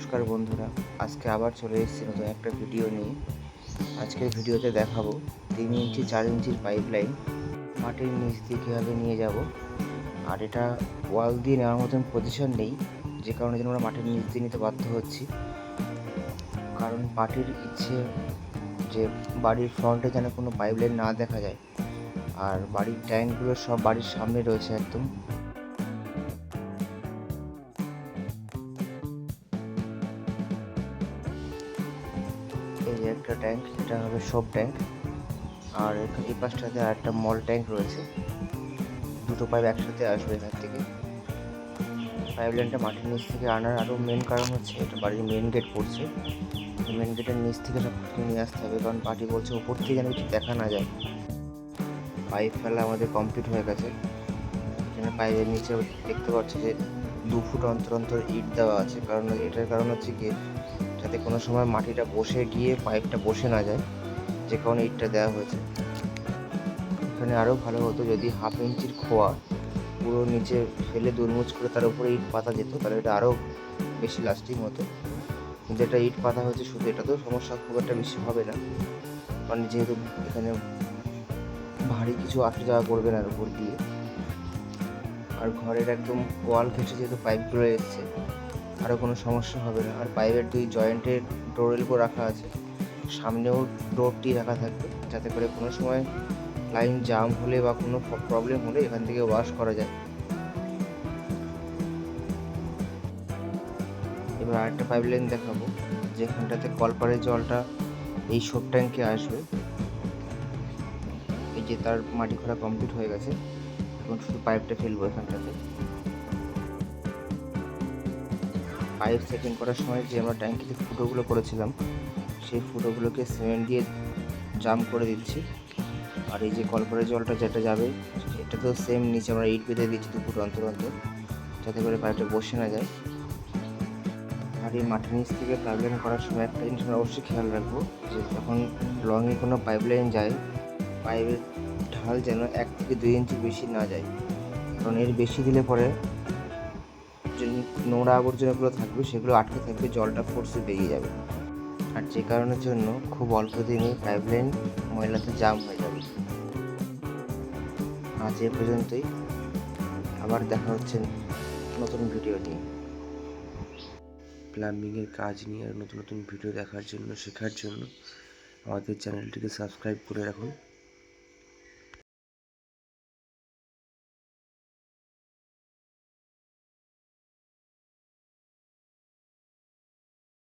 নমস্কার বন্ধুরা, আজকে আবার চলে এসেছি নতুন একটা ভিডিও নিয়ে। আজকের ভিডিওতে দেখাবো তিন ইঞ্চি, চার ইঞ্চির পাইপ লাইন মাটির নিচ দিয়ে কীভাবে নিয়ে যাব। আর এটা ওয়াল দিয়ে নেওয়ার মতন পজিশন নেই, যে কারণে যেন আমরা মাটির নিচ দিয়ে নিতে বাধ্য হচ্ছি। কারণ পার্টির ইচ্ছে যে বাড়ির ফ্রন্টে যেন কোনো পাইপ লাইন না দেখা যায়, আর বাড়ির ট্যাঙ্কগুলো সব বাড়ির সামনে রয়েছে একদম। যে একটা ট্যাঙ্ক এটা হবে সব ট্যাঙ্ক আর এই পাশটাতে আর একটা মল ট্যাঙ্ক রয়েছে। দুটো পাইপ একসাথে আসবে এখান থেকে। পাইপ লাইনটা মাটির নিচ থেকে আনার আরও মেন কারণ হচ্ছে, এটা বাড়ির মেন গেট পড়ছে। মেন গেটের নিচ থেকে সব কিছু নিয়ে আসতে হবে, কারণ পার্টি বলছে ওপর থেকে যেন কিছু দেখা না যায়। পাইপ ফেলা আমাদের কমপ্লিট হয়ে গেছে। এখানে পাইপের নিচে দেখতে পাচ্ছি যে দু ফুট অন্তর অন্তর ইট দেওয়া আছে, কারণ এটার কারণ হচ্ছে কি যাতে কোনো সময় মাটিটা বসে গিয়ে পাইপটা বসে না যায়, যে কারণে ইটটা দেওয়া হয়েছে। এখানে আরও ভালো হতো যদি হাফ ইঞ্চির খোয়া পুরো নিচে ফেলে দুরমুচ করে তার উপরে ইট পাতা যেত, তাহলে এটা আরও বেশি লাস্টিং হতো। কিন্তু এটা ইট পাতা হয়েছে, শুধু এটা তো সমস্যা খুব একটা বেশি হবে না। মানে যেহেতু এখানে ভারী কিছু আসা যাওয়া করবে না উপর দিয়ে। আর ঘরের একদম ওয়াল ঘেঁষে যেহেতু পাইপগুলো এসছে আরও কোনো সমস্যা হবে না। আর পাইপের দুই জয়েন্টের ডোরেলকো রাখা আছে। সামনেও ডোরটি রাখা থাকবে। যাতে করে কোনো সময় লাইন জাম হলে বা কোনো প্রবলেম হলে এখান থেকে ওয়াশ করা যায়। এবার আরেকটা পাইপ লাইন দেখাবো। যেখানটাতে কলপারের জলটা এই সব ট্যাঙ্কে আসবে। এই যে তার মাটি খোঁড়া কমপ্লিট হয়ে গেছে। এখন শুধু পাইপটা ফেলব এখানটাতে। পাইপ সেটিং করার সময় যে আমরা ট্যাঙ্কিতে ফুটোগুলো করেছিলাম, সেই ফুটোগুলোকে সিমেন্ট দিয়ে জাম করে দিচ্ছি। আর এই যে কলপারের জলটা যেটা যাবে, এটা তো সেম নিচে আমরা ইট বেঁধে দিচ্ছি দু অন্তর অন্তর, যাতে করে পাইপটা বসে না যায়। আর এই মাটির নিচ থেকে পাইপলাইন করার সময় একটা জিনিস আমরা অবশ্যই খেয়াল রাখব, যে যখন লংয়ে কোনো পাইপলাইন যায় পাইপের ঢাল যেন এক থেকে দুই ইঞ্চি বেশি না যায়। কারণ এর বেশি দিলে পরে যে নোংরা আবর্জনাগুলো থাকবে, সেগুলো আটকে থাকবে, জলটা ফোর্সে বেরিয়ে যাবে। আর যে কারণের জন্য খুব অল্প দিনে পাইপলাইন ময়লাতে জাম হয়ে যাবে। আজ এ পর্যন্তই। আবার দেখা হচ্ছে নতুন ভিডিও নিয়ে। প্লাম্বিংয়ের কাজ নিয়ে আর নতুন নতুন ভিডিও দেখার জন্য, শেখার জন্য আমাদের চ্যানেলটিকে সাবস্ক্রাইব করে রাখুন।